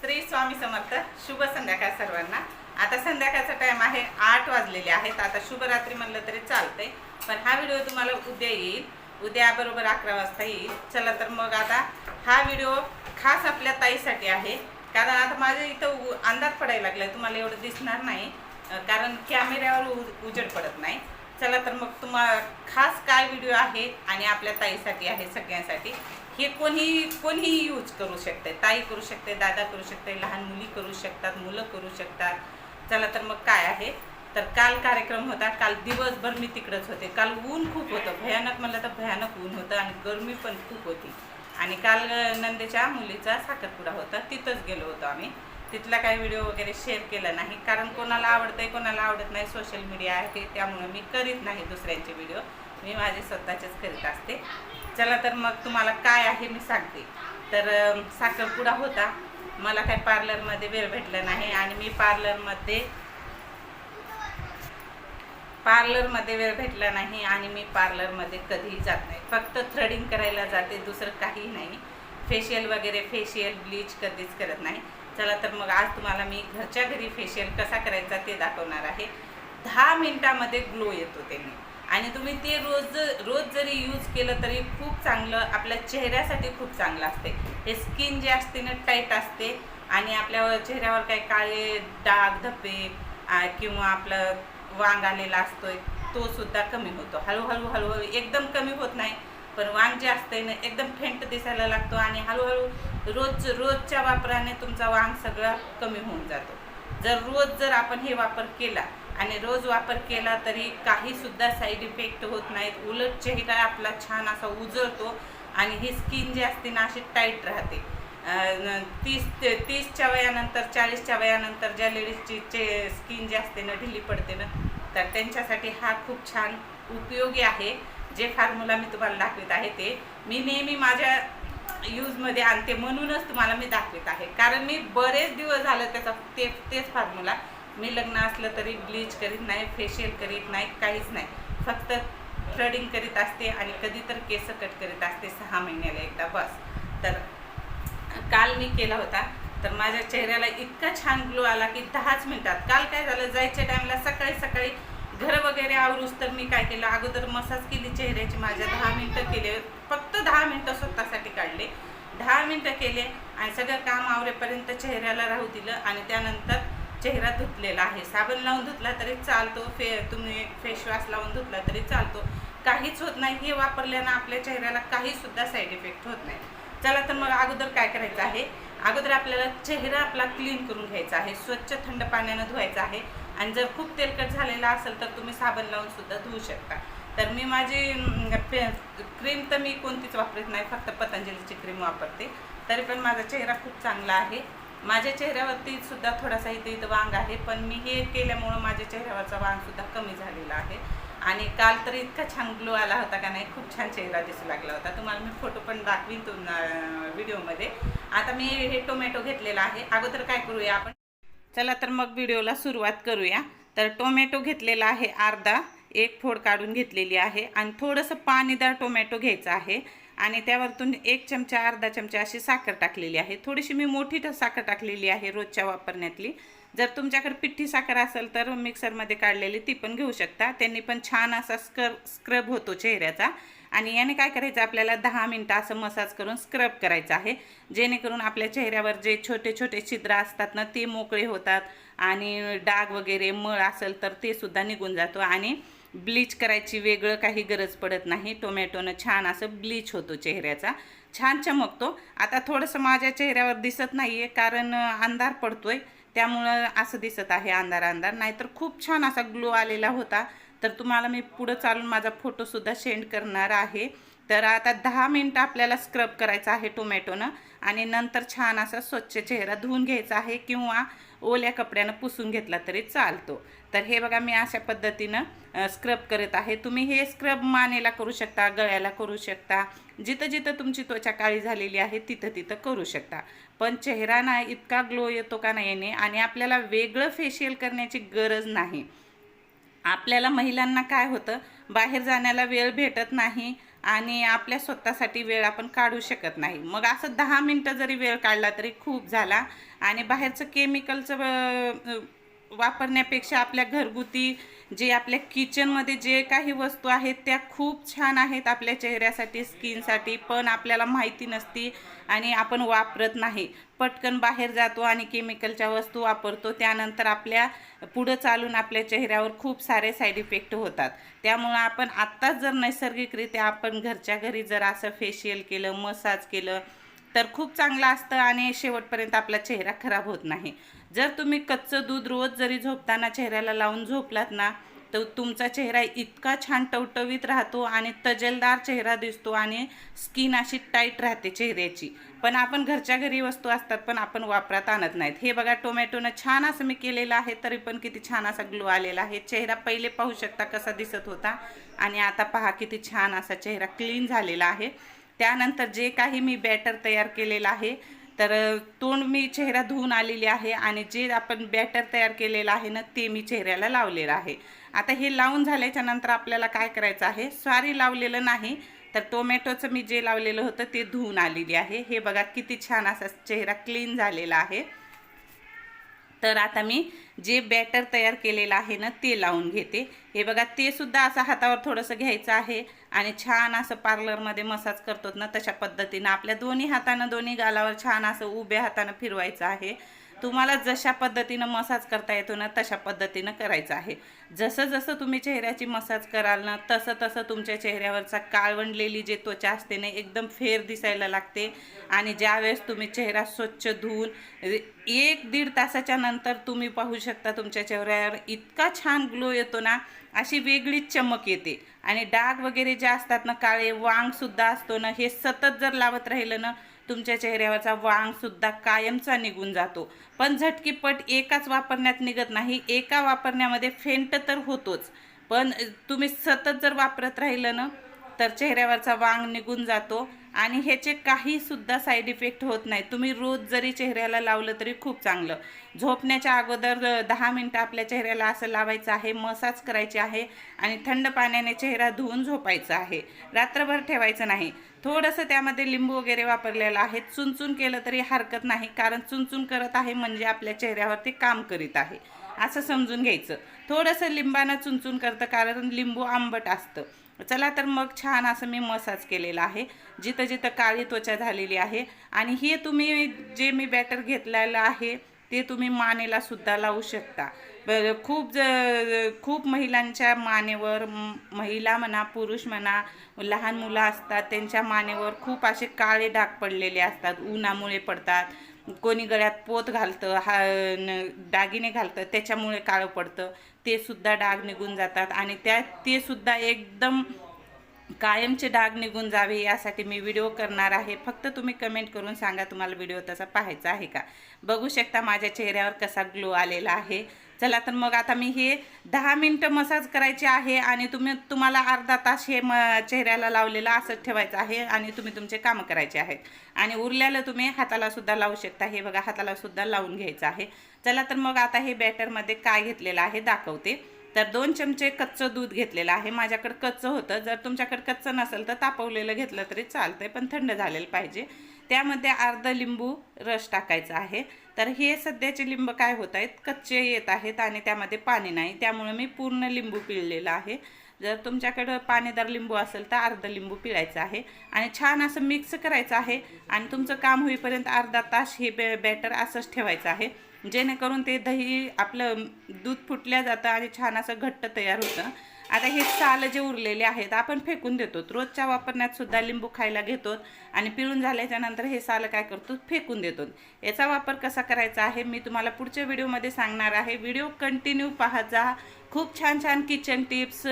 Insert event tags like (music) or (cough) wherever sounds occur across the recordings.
श्री स्वामी समर्थ शुभ संध्याकाळ सर्वांना. आता संध्याकाळचा टाइम आहे आठ वाजलेले आहेत. आता शुभरात्री म्हणलं तरी चालते पण हा व्हिडिओ तुम्हाला उद्या येईल. उद्या बरोबर अकरा वाजता येईल. चला तर मग आता हा व्हिडिओ खास आपल्या ताईसाठी आहे. कारण आता माझ्या इथं उ- पडायला लागलाय. तुम्हाला एवढं दिसणार नाही. कारण कॅमेऱ्यावर उ- उजेड पडत नाही. चला तर मग तुम्हा खास काय व्हिडिओ आहे आणि आपल्या ताईसाठी आहे सगळ्यांसाठी हे कोणी कोणीही यूज करू शकते. ताई करू शकते दादा करू शकते लहान मुली करू शकतात मुलं करू शकतात. चला तर मग काय आहे? तर काल कार्यक्रम होता काल दिवसभर मी तिकडंच होते. काल ऊन खूप होतं भयानक म्हणलं तर भयानक ऊन होतं आणि गरमी पण खूप होती. आणि काल नंदेच्या मुलीचा साखरपुडा होता तिथंच गेलो होतो आम्ही. तिथला काही व्हिडिओ वगैरे शेअर केला नाही. कारण कोणाला आवडतंय कोणाला आवडत नाही सोशल मीडिया आहे त्यामुळे मी करीत नाही दुसऱ्यांचे व्हिडिओ मी माझे स्वतःचेच करीत असते. चला तर मग तुम्हाला काय आहे मी सांगते. तर साखरपुडा होता. मला काही पार्लरमध्ये वेळ भेटला नाही आणि मी पार्लरमध्ये पार्लरमध्ये वेळ भेटला नाही आणि मी पार्लरमध्ये कधीही जात नाही. फक्त थ्रेडिंग करायला जाते दुसरं काही नाही. फेशियल वगैरे फेशियल ब्लीच कधीच करत नाही. चला तर मग आज तुम्हाला मी घरच्या घरी फेशियल कसा करायचा ते दाखवणार आहे. दहा मिनटामध्ये ग्लो येतो त्यांनी. आणि तुम्ही ते रोज रोज जरी यूज केलं तरी खूप चांगलं आपल्या चेहऱ्यासाठी खूप चांगलं असते. हे स्किन जे असते ना टाईट असते. आणि आपल्या चेहऱ्यावर काही काळे डाग धब्बे किंवा आपलं वांग आलेला असतोय तो सुद्धा कमी होतो. हळूहळू हळूहळू एकदम कमी होत नाही. पण वांग जे असतंय ना एकदम फेंट दिसायला लागतो आणि हळूहळू रोज रोजच्या वापराने तुमचा वांग सगळा कमी होऊन जातो. जर रोज जर आपण हे वापर केला आणि रोज वापर केला तरी काही सुद्धा साईड इफेक्ट होत नाहीत. उलट चेहरा आपला छान असा उजळतो आणि ही स्किन जी असते ना अशी टाईट राहते. तीस ते- तीसच्या वयानंतर चाळीसच्या वयानंतर ज्या लेडीजची चे स्किन जी असते ना ढिली पडते ना तर त्यांच्यासाठी हा खूप छान उपयोगी आहे. जे फॉर्म्युला मी तुम्हाला दाखवित आहे ते मी नेहमी माझ्या यूजमध्ये आणते म्हणूनच तुम्हाला मी दाखवित आहे. कारण मी बरेच दिवस झालं त्याचा ते तेच फॉर्म्युला मी लग्न असलं तरी ब्लीच करीत नाही फेशियल करीत नाही काहीच नाही. फक्त थ्रेडिंग करीत असते आणि कधी तर केस कट करीत असते सहा महिन्याला एकदा बस. तर काल मी केला होता. तर माझ्या चेहऱ्याला इतका छान ग्लो आला की दहाच मिनिटात. काल काय झालं? जायच्या टाईमला सकाळी सकाळी घर वगैरे आवरूस तर मी काय केलं? अगोदर मसाज केली चेहऱ्याची माझ्या दहा मिनटं केले. फक्त दहा मिनटं स्वतःसाठी काढले. दहा मिनटं केले आणि सगळं काम आवरेपर्यंत चेहऱ्याला राहू दिलं आणि त्यानंतर चेहरा धुतलेला आहे. साबण लावून धुतला तरी चालतो फे तुम्ही फेसवॉश लावून धुतला तरी चालतो. काहीच होत नाही. हे वापरल्यानं आपल्या चेहऱ्याला काहीसुद्धा साईड इफेक्ट होत नाही. चला तर मग अगोदर काय करायचं आहे? अगोदर आपल्याला चेहरा आपला क्लीन करून घ्यायचा आहे. स्वच्छ थंड पाण्यानं धुवायचा आहे. आणि जर खूप तेलकट झालेला असेल तर तुम्ही साबण लावून सुद्धा धुवू शकता. तर मी माझी क्रीम तर मी कोणतीच वापरत नाही फक्त पतंजलीची क्रीम वापरते. तरी पण माझा चेहरा खूप चांगला आहे. माझ्या चेहऱ्यावरती सुद्धा थोडासा इथे इथं वांग आहे पण मी हे केल्यामुळं माझ्या चेहऱ्यावरचा वांग सुद्धा कमी झालेला आहे. आणि काल तर इतका छान ग्लो आला होता का नाही खूप छान चेहरा दिसू लागला होता. तुम्हाला मी फोटो पण दाखवीन तो व्हिडिओमध्ये आता मी हे टोमॅटो घेतलेला आहे. अगोदर काय करूया आपण? चला तर मग व्हिडिओला सुरुवात करूया. तर टोमॅटो घेतलेला आहे अर्धा एक फोड काढून घेतलेली आहे आणि थोडंसं पाणीदार टोमॅटो घ्यायचा आहे. आणि त्यावरतून एक चमचा अर्धा चमचा अशी साखर टाकलेली आहे. थोडीशी मी मोठी साखर टाकलेली आहे रोजच्या वापरण्यातली. जर तुमच्याकडे पिठ्ठी साखर असेल तर मिक्सरमध्ये काढलेली ती पण घेऊ शकता. त्यांनी पण छान असा स्कर स्क्रब होतो चेहऱ्याचा. आणि याने काय करायचं आपल्याला दहा मिनटं असं मसाज करून स्क्रब करायचं आहे. जेणेकरून आपल्या चेहऱ्यावर जे छोटे छोटे छिद्र असतात ना ते मोकळे होतात आणि डाग वगैरे मळ असेल तर ते सुद्धा निघून जातो आणि ब्लीच करायची वेगळं काही गरज पडत नाही. टोमॅटोनं छान असं ब्लीच होतो चेहऱ्याचा. छान चमकतो. आता थोडंसं माझ्या चेहऱ्यावर दिसत नाही आहे कारण अंधार अंधार पडतोय. त्यामुळं असं दिसत आहे अंधार अंधार नाहीतर खूप छान असा ग्लो आलेला होता. तर तुम्हाला मी पुढं चालून माझा फोटोसुद्धा सेंड करणार आहे. तर आता दहा मिनटं आपल्याला स्क्रब करायचं आहे टोमॅटोनं. आणि नंतर छान असा स्वच्छ चेहरा धुवून घ्यायचा आहे किंवा ओल्या कपड्यानं पुसून घेतला तरी चालतो. तर हे बघा मी अशा पद्धतीनं स्क्रब करत आहे. तुम्ही हे स्क्रब मानेला करू शकता गळ्याला करू शकता. जिथं जिथं तुमची त्वचा काळी झालेली आहे तिथं तिथं करू शकता. पण चेहरा ना इतका ग्लो येतो का नाही आणि आपल्याला वेगळं फेशियल करण्याची गरज नाही. आपल्याला महिलांना काय होतं? बाहेर जाण्याला वेळ भेटत नाही आणि आपल्या स्वतःसाठी वेळ आपण काढू शकत नाही. मग असं दहा मिनटं जरी वेळ काढला तरी खूप झाला आणि बाहेरचं केमिकलचं वापरण्यापेक्षा आपल्या घरगुती जे आपल्या किचनमध्ये जे काही वस्तू आहेत त्या खूप छान आहेत आपल्या चेहऱ्यासाठी स्किनसाठी पण आपल्याला माहिती नसती आणि आपण वापरत नाही. पटकन बाहेर जातो आणि केमिकलच्या वस्तू वापरतो. त्यानंतर आपल्या पुढं चालून आपल्या चेहऱ्यावर खूप सारे साईड इफेक्ट होतात. त्यामुळं आपण आत्ताच जर नैसर्गिकरित्या आपण घरच्या घरी जर असं फेशियल केलं मसाज केलं तर खूप चांगलं असतं आणि शेवटपर्यंत आपला चेहरा खराब होत नाही. जर तुम्ही कच्चं दूध रोज जरी झोपताना चेहऱ्याला लावून झोपलात ना तर तुमचा चेहरा इतका छान टवटवीत राहतो आणि तजेलदार चेहरा दिसतो आणि स्किन अशी टाईट राहते चेहऱ्याची. पण आपण घरच्या घरी वस्तू असतात पण आपण वापरात आणत नाहीत. हे बघा टोमॅटोनं छान असं मी केलेलं आहे तरी पण किती छान असा ग्लो आलेला आहे. चेहरा पहिले पाहू शकता कसा दिसत होता. आणि आता पहा किती छान असा चेहरा क्लीन झालेला आहे. त्यानंतर जे काही मी बॅटर तयार केलेलं आहे तर तोंड मी चेहरा धुवून आलेली आहे आणि जे आपण बॅटर तयार केलेलं आहे ना ते मी चेहऱ्याला लावलेलं आहे. आता हे लावून झाल्याच्यानंतर आपल्याला काय करायचं आहे? स्वारी लावलेलं नाही. तर टोमॅटोचं मी जे लावलेलं होतं ते धुवून आलेली आहे. हे बघा किती छान असा चेहरा क्लीन झालेला आहे. तर आता मी जे बॅटर तयार केलेलं आहे ना ते लावून घेते. हे बघा ते सुद्धा असं हातावर थोडंसं घ्यायचं आहे आणि छान असं पार्लरमध्ये मसाज करतो ना तशा पद्धतीनं. आपल्या दोन्ही हातानं दोन्ही गालावर छान असं उभ्या हातानं फिरवायचं आहे. तुम्हाला जशा पद्धतीनं मसाज करता येतो ना तशा पद्धतीनं करायचं आहे. जसं जसं तुम्ही चेहऱ्याची मसाज कराल ना तसं तसं तुमच्या चेहऱ्यावरचा काळवंडलेली जे त्वचा असते ना एकदम फेर दिसायला लागते. आणि ज्यावेळेस तुम्ही चेहरा स्वच्छ धुवून एक दीड तासाच्या नंतर तुम्ही पाहू शकता तुमच्या चेहऱ्यावर इतका छान ग्लो येतो ना अशी वेगळीच चमक येते. आणि डाग वगैरे जे असतात ना काळे वांगसुद्धा असतो ना हे सतत जर लावत राहिलं ना तुमच्या चेहऱ्यावरचा वांगसुद्धा कायमचा निघून जातो. पण झटकीपट एकाच वापरण्यात निघत नाही. एका वापरण्यामध्ये फेंट तर होतोच. पण तुम्ही सतत जर वापरत राहिलं ना तर चेहऱ्यावरचा वांग निघून जातो. आणि ह्याचे काहीसुद्धा साईड इफेक्ट होत नाही. तुम्ही रोज जरी चेहऱ्याला लावलं तरी खूप चांगलं. झोपण्याच्या अगोदर दहा मिनटं आपल्या चेहऱ्याला असं लावायचं आहे मसाज करायची आहे आणि थंड पाण्याने चेहरा धुवून झोपायचा आहे. रात्रभर ठेवायचं नाही. थोडंसं त्यामध्ये लिंबू वगैरे वापरलेलं आहे. चुनचून केलं तरी हरकत नाही. कारण चुनचून करत आहे म्हणजे आपल्या चेहऱ्यावरती काम करीत आहे. असं समजून घ्यायचं. थोडंसं लिंबानं चुनचून करतं कारण लिंबू आंबट असतं. चला तर मग छान असं मी मसाज केलेला आहे. जिथं जिथं काळी त्वचा झालेली आहे आणि हे तुम्ही जे मी बॅटर घेतलेलं आहे ते तुम्ही मानेला सुद्धा लावू शकता. खूप ज खूप महिलांच्या मानेवर महिला म्हणा पुरुष म्हणा लहान मुलं असतात त्यांच्या मानेवर खूप असे काळे डाग पडलेले असतात उन्हामुळे पडतात कोणी गळ्यात पोत घालतं हा न- दागिने घालतं त्याच्यामुळे काळं पडतं. ते सुद्धा डाग निघून जातात आणि त्या ते सुद्धा एकदम कायमचे डाग निघून जावे यासाठी मी व्हिडिओ करणार आहे. फक्त तुम्ही कमेंट करून सांगा तुम्हाला व्हिडिओ तसा पाहायचा आहे का? बघू शकता माझ्या चेहऱ्यावर कसा ग्लो आलेला आहे. चला तर मग आता मी हे दहा मिनटं मसाज करायचे आहे आणि तुम्ही तुम्हाला अर्धा तास हे म चेहऱ्याला लावलेलं असंच ठेवायचं आहे आणि तुम्ही तुमचे कामं करायचे आहेत. आणि उरल्याला तुम्ही हातालासुद्धा लावू शकता. हे बघा हातालासुद्धा लावून घ्यायचं आहे. चला तर मग आता हे बॅटरमध्ये काय घेतलेलं आहे दाखवते. तर दोन चमचे कच्चं दूध घेतलेलं आहे. माझ्याकडं कच्चं होतं. जर तुमच्याकडे कच्चं नसेल तर तापवलेलं घेतलं तरी चालतंय पण थंड झालेलं पाहिजे. त्यामध्ये अर्ध लिंबू रस टाकायचा आहे. तर हे सध्याचे लिंब काय होत आहेत? कच्चे येत आहेत आणि त्यामध्ये पाणी नाही. त्यामुळे मी पूर्ण लिंबू पिळलेलं आहे. जर तुमच्याकडं पाणीदार लिंबू असेल तर अर्ध लिंबू पिळायचं आहे. आणि छान असं मिक्स करायचं आहे. आणि तुमचं काम होईपर्यंत अर्धा तास हे बॅ बॅटर असंच ठेवायचं आहे. जेणेकरून ते दही आपलं दूध फुटल्या जातं आणि छान असं घट्ट तयार होतं. आता हे साल जे उरलेले आहेत आपण फेकून देतो. रोजच्या वापरण्यात सुद्धा लिंबू खायला घेतो आणि पिळून झाल्याच्यानंतर हे साल काय करतो? फेकून देतो. याचा वापर कसा करायचा आहे? मी तुम्हाला पुढच्या व्हिडिओमध्ये सांगणार आहे. व्हिडिओ कंटिन्यू पाहत जा. खूप छान छान किचन टिप्स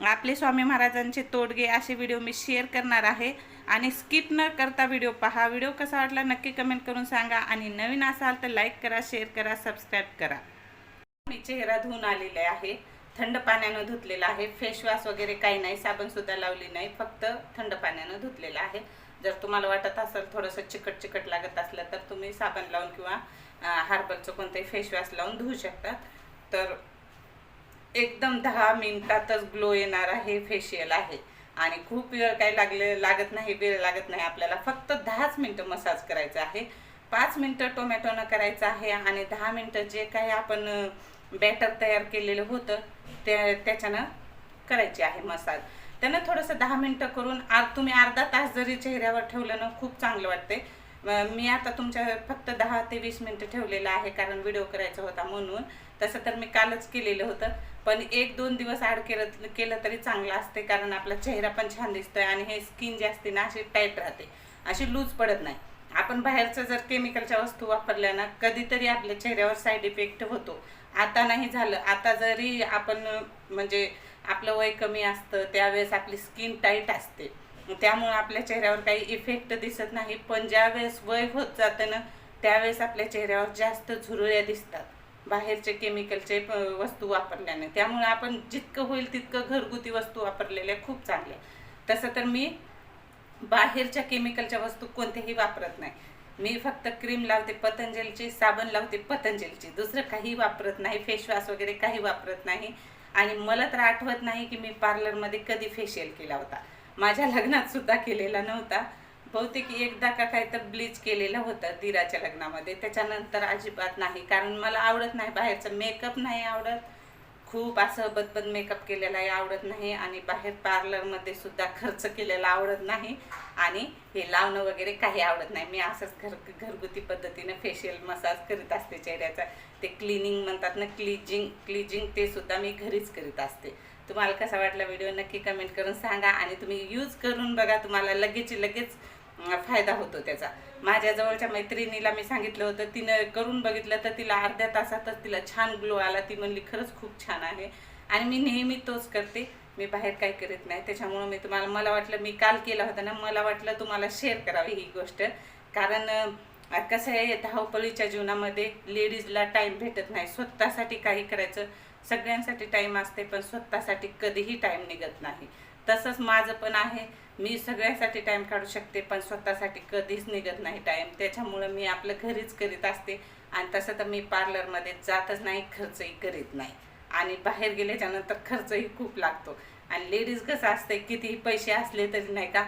आपले स्वामी महाराजांचे तोडगे असे व्हिडिओ मी शेअर करणार आहे. आणि स्किप न करता व्हिडिओ पहा. व्हिडिओ कसा वाटला नक्की कमेंट करून सांगा. आणि नवीन असाल तर लाईक करा शेअर करा सबस्क्राईब करा. मी चेहरा धुवून आलेले आहे. थंड पाण्यानं धुतलेला आहे. फेसवॉश वगैरे काही नाही. साबणसुद्धा लावली नाही. फक्त थंड पाण्यानं धुतलेलं आहे. जर तुम्हाला वाटत असेल थोडंसं चिकट चिकट लागत असलं तर तुम्ही साबण लावून किंवा हार्बलचं कोणतंही फेसवॉश लावून धुवू शकतात तर एकदम दहा मिनिटातच ग्लो येणार आहे. फेशियल आहे. आणि खूप वेळ काही लागले लागत नाही वेळ लागत नाही. आपल्याला फक्त दहाच मिनटं मसाज करायचा आहे. पाच मिनटं टोमॅटोनं करायचं आहे आणि दहा मिनटं जे काही आपण बॅटर तयार केलेलं होतं त्या त्याच्यानं करायची आहे मसाज. त्यानं थोडंसं दहा मिनटं करून आ तुम्ही अर्धा तास जरी चेहऱ्यावर ठेवलं ना खूप चांगलं वाटते. मी आता तुमच्या फक्त दहा ते वीस मिनटं ठेवलेलं आहे कारण व्हिडिओ करायचा होता म्हणून. तसं तर मी कालच केलेलं होतं. पण एक दोन दिवस आड केलं केलं तरी चांगलं असते कारण आपला चेहरा पण छान दिसतोय आणि हे स्किन जी असते ना अशी टाईट राहते. अशी लूज पडत नाही. आपण बाहेरचं जर केमिकलच्या वस्तू वापरल्या ना कधीतरी आपल्या चेहऱ्यावर साईड इफेक्ट होतो. आता नाही झालं. आता जरी आपण म्हणजे आपलं वय कमी असतं त्यावेळेस आपली स्किन टाईट असते. त्यामुळं आपल्या चेहऱ्यावर काही इफेक्ट दिसत नाही. पण ज्यावेळेस वय होत जातं ना त्यावेळेस आपल्या चेहऱ्यावर जास्त झुरळ्या दिसतात. बाहेरचे केमिकलचे वस्तू वस्तू वापरल्याने. त्यामुळे आपण जितकं होईल तितकं घरगुती वस्तू वापरलेल्या खूप चांगल्या तसं तर मी बाहेरच्या केमिकलच्या वस्तू कोणत्याही वापरत नाही. मी फक्त क्रीम लावते पतंजलीची साबण लावते पतंजलीची. दुसरं काही वापरत नाही फेसवॉश वगैरे काही वापरत नाही. आणि मला तर आठवत नाही की मी पार्लरमध्ये कधी फेशियल केला होता. माझ्या लग्नात सुद्धा केलेला नव्हता. बहुतेक एकदा का काय तर ब्लीच केलेलं होतं दिराच्या लग्नामध्ये. त्याच्यानंतर अजिबात नाही. कारण मला आवडत नाही बाहेरचं मेकअप नाही आवडत. खूप असं बदबद मेकअप केलेलाही आवडत नाही. आणि बाहेर पार्लरमध्ये सुद्धा खर्च केलेला आवडत नाही. आणि हे लावणं वगैरे काही आवडत नाही. मी असंच घर घरगुती पद्धतीनं फेशियल मसाज करीत असते चेहऱ्याचा. ते क्लिनिंग म्हणतात ना क्लिजिंग क्लिजिंग ते सुद्धा मी घरीच करीत असते. तुम्हाला कसा वाटला व्हिडिओ नक्की कमेंट करून सांगा. आणि तुम्ही यूज करून बघा. तुम्हाला लगेच लगेच फायदा होतो त्याचा. माझ्या जवळच्या मैत्रिणीला मी सांगितलं होतं तिनं करून बघितलं तर तिला अर्ध्या तासातच तिला छान ग्लो आला. ती म्हणली खरंच खूप छान आहे. आणि मी नेहमी तोच करते. मी बाहेर काही करत नाही. त्याच्यामुळं मी तुम्हाला मला वाटलं मी काल केला होता ना मला वाटलं तुम्हाला शेअर करावी ही गोष्ट. कारण कसं आहे धावपळीच्या जीवनामध्ये लेडीजला टाईम भेटत नाही. स्वतःसाठी काही करायचं सगळ्यांसाठी टाईम असते पण स्वतःसाठी कधीही टाईम निघत नाही. तसंच माझं पण आहे. मी सगळ्यासाठी टाईम काढू शकते पण स्वतःसाठी कधीच निघत नाही टाईम त्याच्यामुळं मी आपलं घरीच करीत असते आणि तसं तर मी पार्लरमध्ये जातच नाही खर्चही करीत नाही. आणि बाहेर गेल्याच्यानंतर खर्चही खूप लागतो. आणि लेडीज कसं असते कितीही पैसे असले तरी नाही का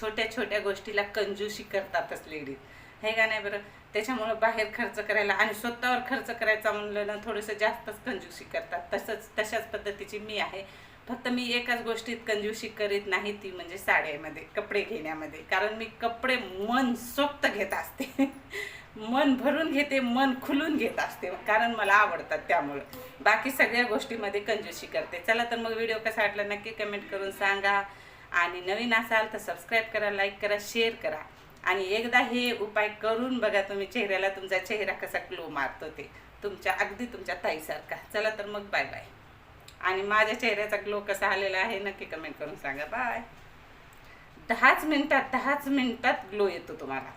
छोट्या छोट्या गोष्टीला कंजूशी करतातच लेडीज हे का नाही बरं? त्याच्यामुळं बाहेर खर्च करायला आणि स्वतःवर खर्च करायचा म्हणलं ना थोडंसं जास्तच कंजूशी करतात. तसंच तशाच पद्धतीची मी आहे. फक्त मी एकाच गोष्टीत कंजूशी करीत नाही ती म्हणजे साड्यामध्ये कपडे घेण्यामध्ये. कारण मी कपडे मन सोक्त घेत असते. (laughs) मन भरून घेते मन खुलून घेत असते. कारण मला आवडतात त्यामुळं. बाकी सगळ्या गोष्टीमध्ये कंजूशी करते. चला तर मग व्हिडिओ कसा वाटला नक्की कमेंट करून सांगा. आणि नवीन असाल तर सबस्क्राईब करा लाईक करा शेअर करा. आणि एकदा हे उपाय करून बघा तुम्ही चेहऱ्याला तुमचा चेहरा कसा ग्लो मारतो ते. तुमच्या अगदी तुमच्या ताईसारखा. चला तर मग बाय बाय आणि माझ्या चेहऱ्याचा ग्लो कसा आलेला आहे नक्की कमेंट करून सांगा. बाय दहाच मिनटात दहाच मिनटात ग्लो येतो तुम्हाला.